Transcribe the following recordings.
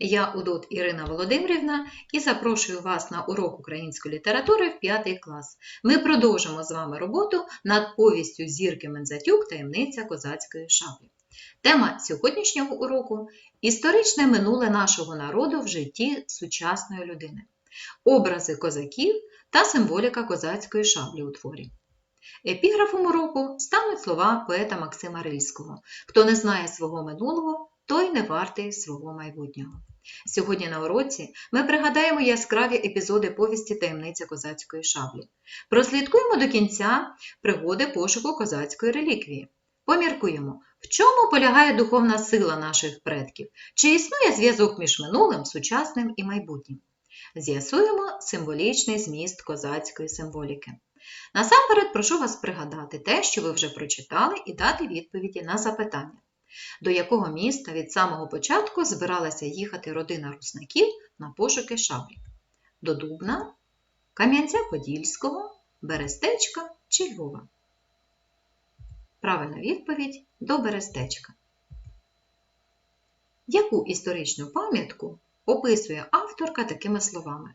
Я Удот Ірина Володимирівна і запрошую вас на урок української літератури в 5 клас. Ми продовжимо з вами роботу над повістю Зірки Мензатюк таємниця козацької шаблі. Тема сьогоднішнього уроку історичне минуле нашого народу в житті сучасної людини, образи козаків та символіка козацької шаблі у творі. Епіграфом уроку стануть слова поета Максима Рильського Хто не знає свого минулого, той не вартий свого майбутнього. Сьогодні на уроці ми пригадаємо яскраві епізоди повісті таємниця козацької шаблі. Прослідкуємо до кінця пригоди пошуку козацької реліквії. Поміркуємо, в чому полягає духовна сила наших предків, чи існує зв'язок між минулим, сучасним і майбутнім. З'ясуємо символічний зміст козацької символіки. Насамперед прошу вас пригадати те, що ви вже прочитали, і дати відповіді на запитання до якого міста від самого початку збиралася їхати родина руснаків на пошуки шаблі? До Дубна, Кам'янця-Подільського, Берестечка чи Львова? Правильна відповідь до Берестечка. Яку історичну пам'ятку описує авторка такими словами?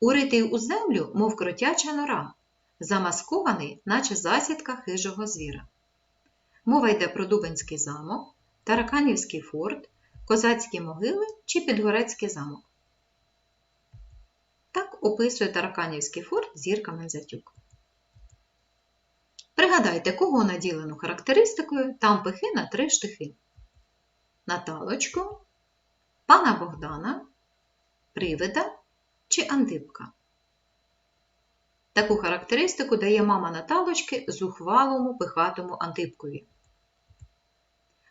Уритий у землю, мов кротяча нора, замаскований, наче засідка хижого звіра. Мова йде про Дубенський замок, Тараканівський форт, Козацькі могили чи Підгорецький замок. Так описує Тараканівський форт зірка Мензатюк. Пригадайте, кого наділено характеристикою там пихи на три штихи. Наталочку, пана Богдана, Привида чи Антипка. Таку характеристику дає мама Наталочки зухвалому пихатому Антипкові.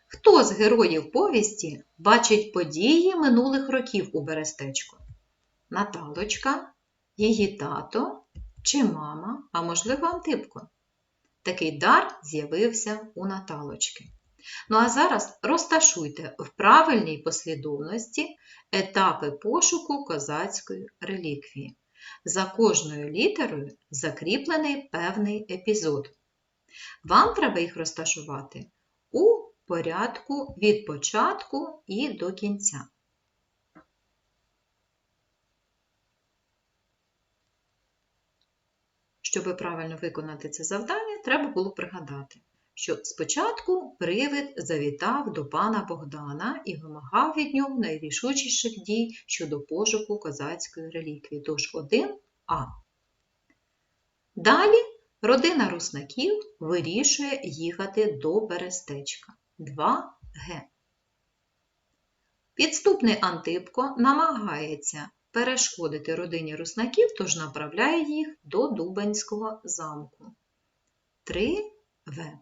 Хто з героїв повісті бачить події минулих років у Берестечку? Наталочка, її тато чи мама, а можливо Антипко? Такий дар з'явився у Наталочки. Ну а зараз розташуйте в правильній послідовності етапи пошуку козацької реліквії. За кожною літерою закріплений певний епізод. Вам треба їх розташувати у порядку від початку і до кінця. Щоб правильно виконати це завдання, треба було пригадати, що спочатку привид завітав до пана Богдана і вимагав від нього найрішучіших дій щодо пошуку козацької реліквії, тож 1А. Далі родина руснаків вирішує їхати до Берестечка. 2Г. Підступний Антипко намагається перешкодити родині руснаків, тож направляє їх до Дубенського замку. 3В.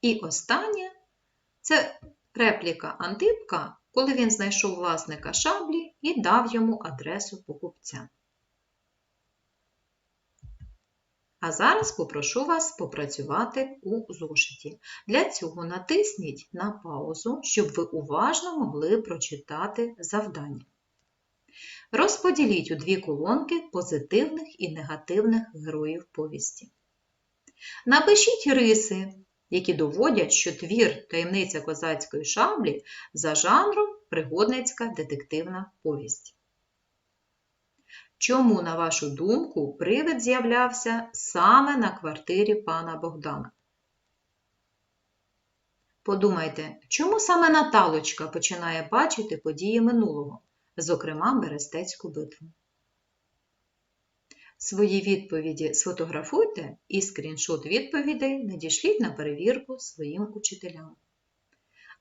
І останнє це репліка Антипка, коли він знайшов власника шаблі і дав йому адресу покупця. А зараз попрошу вас попрацювати у зошиті. Для цього натисніть на паузу, щоб ви уважно могли прочитати завдання. Розподіліть у дві колонки позитивних і негативних героїв повісті. Напишіть риси, які доводять, що твір таємниця козацької шаблі за жанром пригодницька детективна повість. Чому, на вашу думку, привид з'являвся саме на квартирі пана Богдана? Подумайте, чому саме Наталочка починає бачити події минулого, зокрема Берестецьку битву? Свої відповіді сфотографуйте і скріншот відповідей надішліть на перевірку своїм учителям.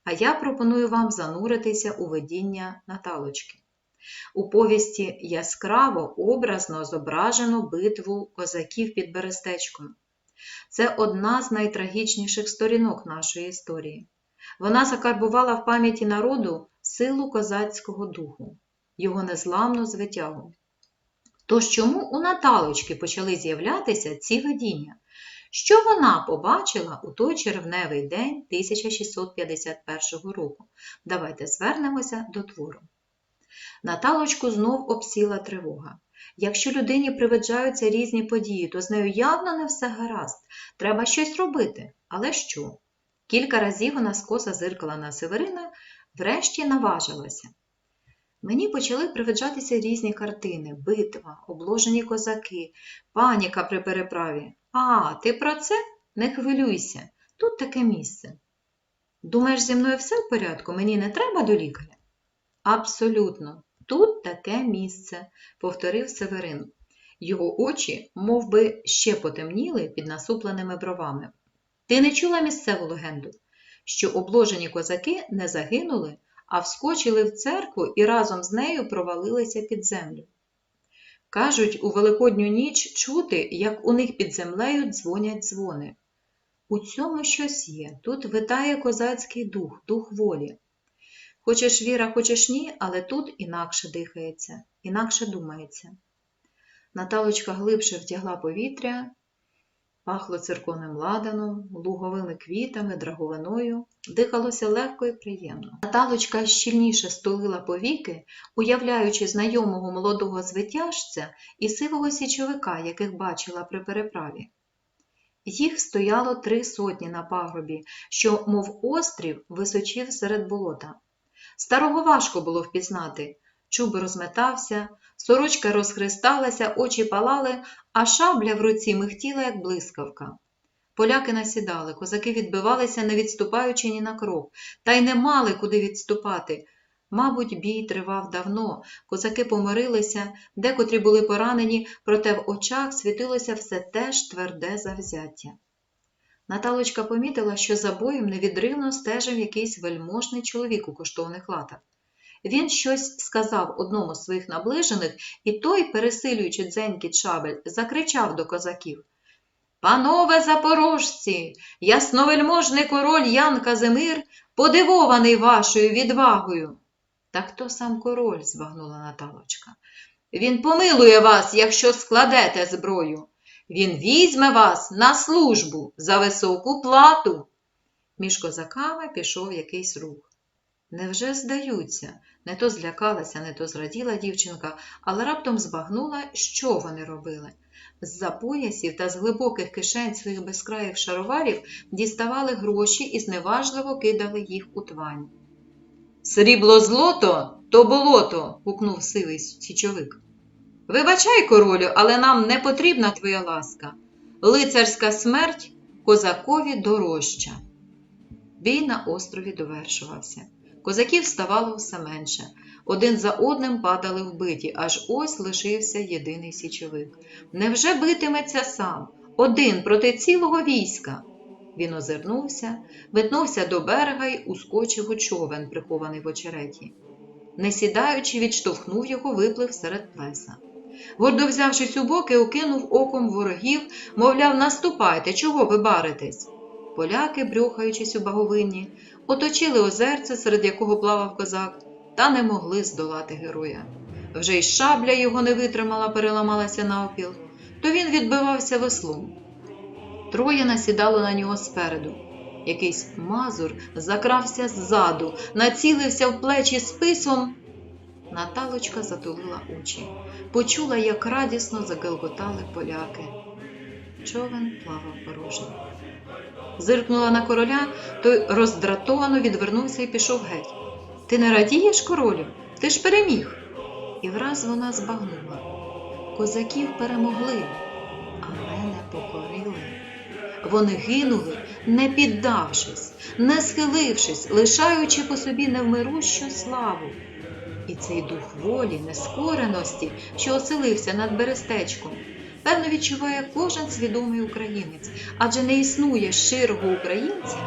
А я пропоную вам зануритися у видіння Наталочки. У повісті яскраво образно зображено битву козаків під Берестечком. Це одна з найтрагічніших сторінок нашої історії. Вона закарбувала в пам'яті народу силу козацького духу, його незламну звитягу. Тож чому у Наталочки почали з'являтися ці видіння? Що вона побачила у той червневий день 1651 року? Давайте звернемося до твору. Наталочку знов обсіла тривога. Якщо людині привиджаються різні події, то з нею явно не все гаразд. Треба щось робити. Але що? Кілька разів вона скоса зиркала на Северина, врешті наважилася. Мені почали привиджатися різні картини: битва, обложені козаки, паніка при переправі. А, ти про це? Не хвилюйся, тут таке місце. Думаєш, зі мною все в порядку? Мені не треба до лікаря? Абсолютно, тут таке місце, повторив Северин. Його очі мов би, ще потемніли під насупленими бровами. Ти не чула місцеву легенду, що обложені козаки не загинули, а вскочили в церкву і разом з нею провалилися під землю. Кажуть, у Великодню ніч чути, як у них під землею дзвонять дзвони. У цьому щось є. Тут витає козацький дух, дух волі. Хочеш віра, хочеш ні, але тут інакше дихається, інакше думається. Наталочка глибше втягла повітря, пахло цирконим ладаном, луговими квітами, драговиною, дихалося легко і приємно. Наталочка щільніше стулила повіки, уявляючи знайомого молодого звитяжця і сивого січовика, яких бачила при переправі. Їх стояло три сотні на пагорбі, що, мов острів, височив серед болота. Старого важко було впізнати. Чуб розметався, сорочка розхристалася, очі палали, а шабля в руці михтіла, як блискавка. Поляки насідали, козаки відбивалися, не відступаючи ні на крок, та й не мали куди відступати. Мабуть, бій тривав давно, козаки помирилися, декотрі були поранені, проте в очах світилося все те ж тверде завзяття. Наталочка помітила, що за боєм невідривно стежив якийсь вельможний чоловік у коштовних латах. Він щось сказав одному з своїх наближених, і той, пересилюючи дзенькіт шабель, закричав до козаків. Панове запорожці, ясновельможний король Ян Казимир, подивований вашою відвагою. Та хто сам король? збагнула Наталочка. Він помилує вас, якщо складете зброю. Він візьме вас на службу за високу плату. Між козаками пішов якийсь рух. Невже здаються? Не то злякалася, не то зраділа дівчинка, але раптом збагнула, що вони робили. З-за поясів та з глибоких кишень своїх безкраїв шароварів діставали гроші і зневажливо кидали їх у твань. Срібло злото то болото. гукнув сивий січовик. Вибачай, королю, але нам не потрібна твоя ласка. Лицарська смерть козакові дорожча. Бій на острові довершувався. Козаків ставало все менше. Один за одним падали вбиті, аж ось лишився єдиний січовик. Невже битиметься сам, один проти цілого війська? Він озирнувся, метнувся до берега й ускочив у човен, прихований в очереті. Не сідаючи, відштовхнув його, виплив серед плеса. Гордо взявшись у боки, окинув оком ворогів, мовляв, наступайте, чого ви баритесь? Поляки, брюхаючись у баговинні, оточили озерце, серед якого плавав козак, та не могли здолати героя. Вже й шабля його не витримала, переламалася навпіл, то він відбивався веслом. Троє насідало на нього спереду. Якийсь мазур закрався ззаду, націлився в плечі списом. Наталочка затулила очі, почула, як радісно загелготали поляки. Човен плавав порожньо. Зиркнула на короля, той роздратовано відвернувся і пішов геть. Ти не радієш, королю? Ти ж переміг. І враз вона збагнула. Козаків перемогли, але не покорили. Вони гинули, не піддавшись, не схилившись, лишаючи по собі невмирущу славу. І цей дух волі, нескореності, що оселився над берестечком, певно відчуває кожен свідомий українець, адже не існує щирого українця,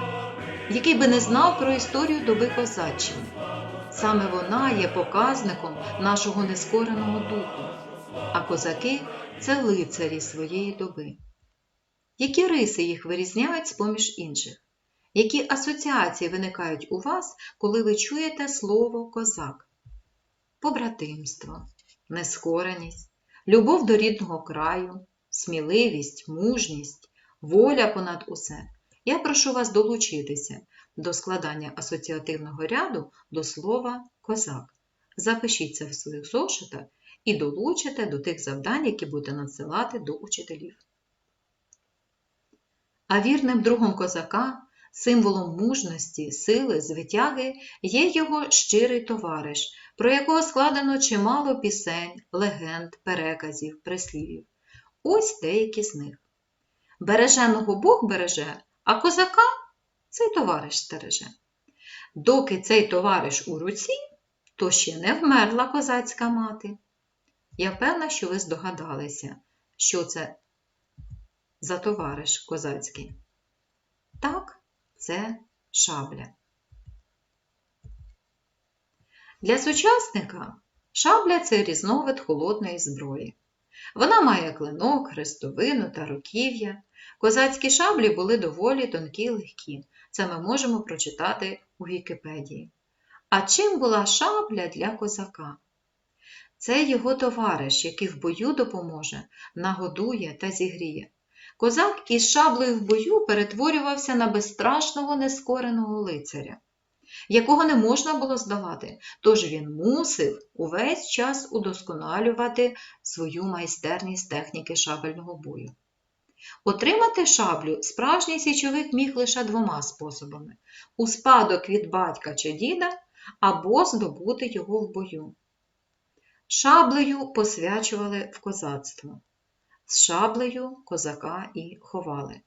який би не знав про історію доби козаччини. Саме вона є показником нашого нескореного духу, а козаки це лицарі своєї доби. Які риси їх вирізняють з поміж інших? Які асоціації виникають у вас, коли ви чуєте слово козак? Побратимство, нескореність, любов до рідного краю, сміливість, мужність, воля понад усе. Я прошу вас долучитися до складання асоціативного ряду до слова козак. Запишіть це в своїх зошитах і долучите до тих завдань, які будете надсилати до учителів. А вірним другом козака, символом мужності, сили, звитяги є його щирий товариш, про якого складено чимало пісень, легенд, переказів, прислів'їв. Ось деякі з них. Береженого Бог береже, а козака цей товариш стереже. Доки цей товариш у руці, то ще не вмерла козацька мати. Я певна, що ви здогадалися, що це за товариш козацький. Так, це шабля. Для сучасника шабля це різновид холодної зброї. Вона має клинок, хрестовину та руків'я. Козацькі шаблі були доволі тонкі й легкі. Це ми можемо прочитати у Вікіпедії. А чим була шабля для козака? Це його товариш, який в бою допоможе, нагодує та зігріє. Козак із шаблею в бою перетворювався на безстрашного нескореного лицаря, якого не можна було здавати, тож він мусив увесь час удосконалювати свою майстерність техніки шабельного бою. Отримати шаблю справжній січовик міг лише двома способами: у спадок від батька чи діда або здобути його в бою. Шаблею посвячували в козацтво. З шаблею козака і ховали.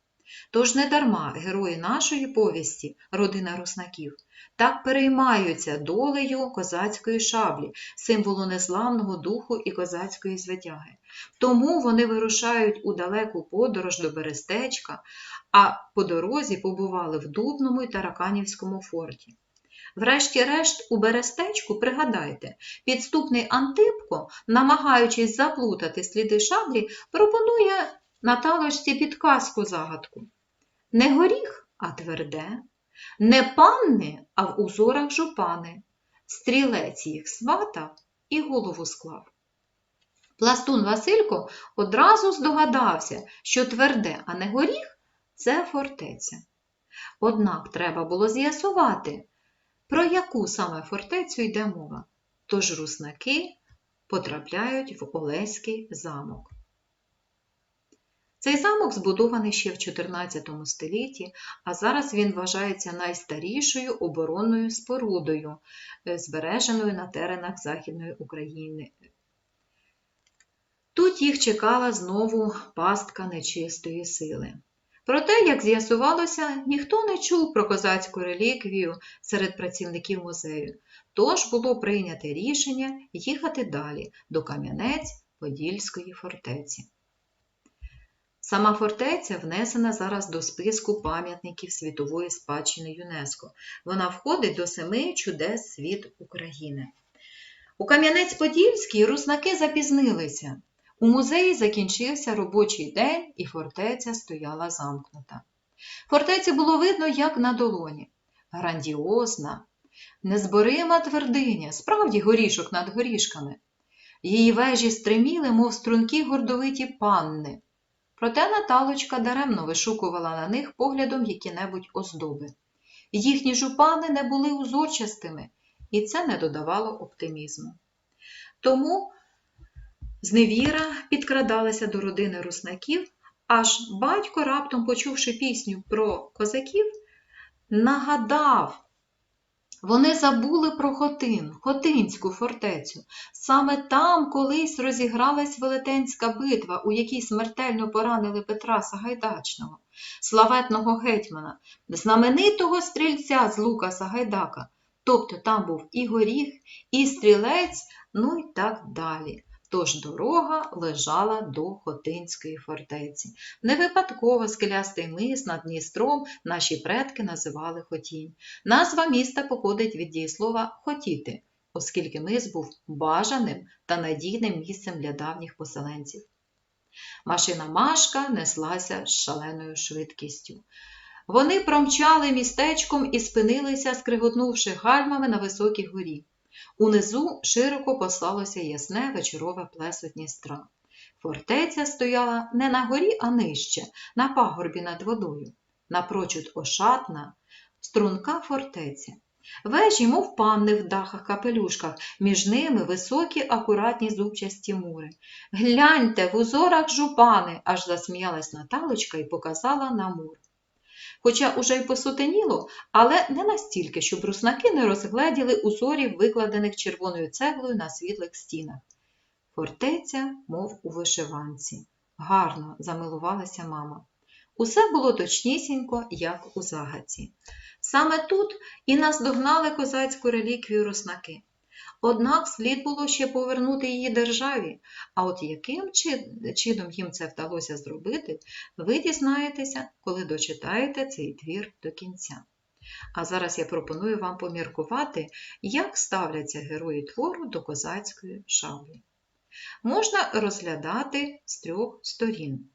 Тож недарма герої нашої повісті, родина руснаків, так переймаються долею козацької шаблі, символу незламного духу і козацької звитяги. Тому вони вирушають у далеку подорож до Берестечка, а по дорозі побували в Дубному і Тараканівському форті. Врешті-решт, у Берестечку, пригадайте, підступний Антипко, намагаючись заплутати сліди шаблі, пропонує Наталочці підказку загадку. Не горіх, а тверде, не панни, а в узорах жупани. Стрілець їх сватав і голову склав. Пластун Василько одразу здогадався, що тверде, а не горіх це фортеця. Однак треба було з'ясувати, про яку саме фортецю йде мова. Тож руснаки потрапляють в Олеський замок. Цей замок збудований ще в 14 столітті, а зараз він вважається найстарішою оборонною спорудою, е, збереженою на теренах Західної України. Тут їх чекала знову пастка нечистої сили. Проте, як з'ясувалося, ніхто не чув про козацьку реліквію серед працівників музею, тож було прийнято рішення їхати далі до Кам'янець-Подільської фортеці. Сама фортеця внесена зараз до списку пам'ятників світової спадщини ЮНЕСКО. Вона входить до семи чудес світ України. У Кам'янець-Подільській руснаки запізнилися. У музеї закінчився робочий день, і фортеця стояла замкнута. Фортецю було видно, як на долоні. Грандіозна, незборима твердиня, справді горішок над горішками. Її вежі стриміли, мов струнки гордовиті панни. Проте Наталочка даремно вишукувала на них поглядом які-небудь оздоби. Їхні жупани не були узорчастими, і це не додавало оптимізму. Тому зневіра підкрадалася до родини руснаків, аж батько, раптом почувши пісню про козаків, нагадав, вони забули про Хотин, Хотинську фортецю. Саме там колись розігралась велетенська битва, у якій смертельно поранили Петра Сагайдачного, славетного гетьмана, знаменитого стрільця з Лука Сагайдака. Тобто там був і горіх, і стрілець, ну і так далі. Тож дорога лежала до Хотинської фортеці. Не випадково скелястий мис над Дністром наші предки називали Хотінь. Назва міста походить від дієслова хотіти, оскільки мис був бажаним та надійним місцем для давніх поселенців. Машина Машка неслася з шаленою швидкістю. Вони промчали містечком і спинилися, скриготнувши гальмами на високій горі. Унизу широко послалося ясне вечорове плесо Дністра. Фортеця стояла не на горі, а нижче, на пагорбі над водою. Напрочуд ошатна, струнка фортеця. Вежі, мов панни в дахах капелюшках, між ними високі, акуратні зубчасті мури. Гляньте, в узорах жупани, аж засміялась Наталочка і показала на мур. Хоча уже й посутеніло, але не настільки, щоб руснаки не розгледіли узорів, викладених червоною цеглою на світлих стінах. Фортеця, мов у вишиванці. Гарно замилувалася мама. Усе було точнісінько, як у загадці. Саме тут і наздогнали козацьку реліквію руснаки. Однак слід було ще повернути її державі, а от яким чином їм це вдалося зробити, ви дізнаєтеся, коли дочитаєте цей твір до кінця. А зараз я пропоную вам поміркувати, як ставляться герої твору до козацької шаблі. Можна розглядати з трьох сторін.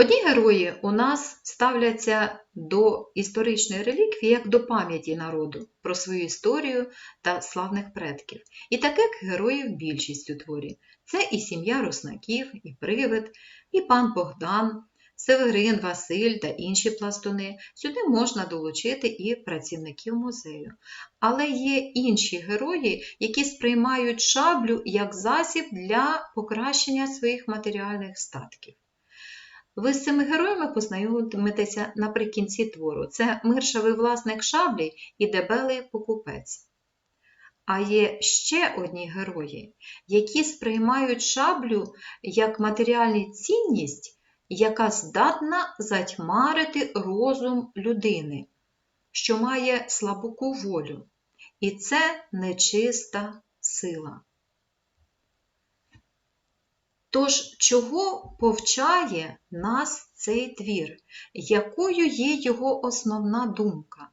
Одні герої у нас ставляться до історичної реліквії як до пам'яті народу про свою історію та славних предків. І таких героїв більшість у творі. Це і сім'я Руснаків, і Привид, і пан Богдан, Северин, Василь та інші пластуни. Сюди можна долучити і працівників музею. Але є інші герої, які сприймають шаблю як засіб для покращення своїх матеріальних статків. Ви з цими героями познайомитеся наприкінці твору. Це миршавий власник шаблі і дебелий покупець. А є ще одні герої, які сприймають шаблю як матеріальну цінність, яка здатна затьмарити розум людини, що має слабоку волю. І це нечиста сила. Тож, чого повчає нас цей твір? Якою є його основна думка?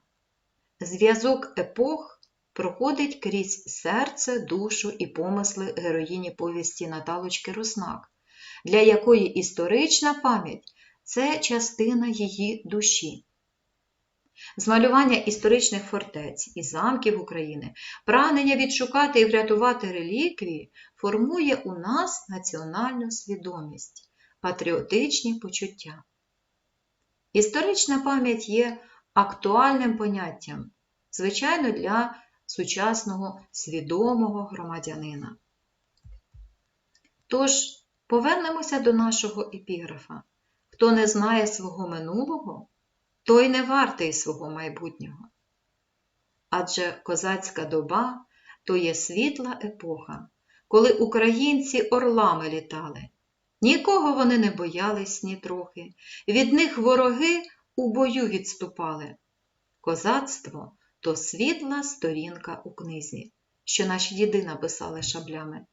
Зв'язок епох проходить крізь серце, душу і помисли героїні повісті Наталочки Руснак, для якої історична пам'ять це частина її душі. Змалювання історичних фортець і замків України, прагнення відшукати і врятувати реліквії формує у нас національну свідомість, патріотичні почуття. Історична пам'ять є актуальним поняттям, звичайно, для сучасного свідомого громадянина. Тож, повернемося до нашого епіграфа. Хто не знає свого минулого, той не вартий свого майбутнього. Адже козацька доба то є світла епоха, коли українці орлами літали. Нікого вони не боялись ні трохи, від них вороги у бою відступали. Козацтво то світла сторінка у книзі, що наші діди написали шаблями,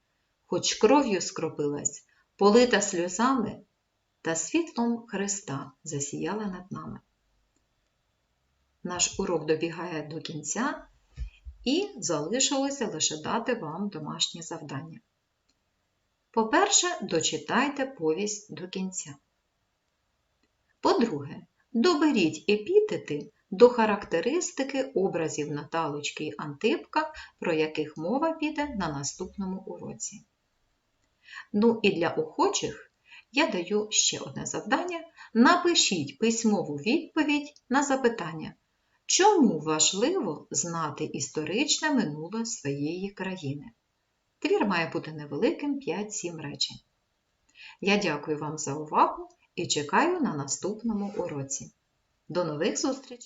хоч кров'ю скропилась, полита сльозами, та світлом Христа засіяла над нами. Наш урок добігає до кінця, і залишилося лише дати вам домашнє завдання. По-перше, дочитайте повість до кінця. По-друге, доберіть епітети до характеристики образів Наталочки і Антипка, про яких мова піде на наступному уроці. Ну і для охочих я даю ще одне завдання. Напишіть письмову відповідь на запитання. Чому важливо знати історичне минуле своєї країни? Твір має бути невеликим 5-7 речень. Я дякую вам за увагу і чекаю на наступному уроці. До нових зустрічей!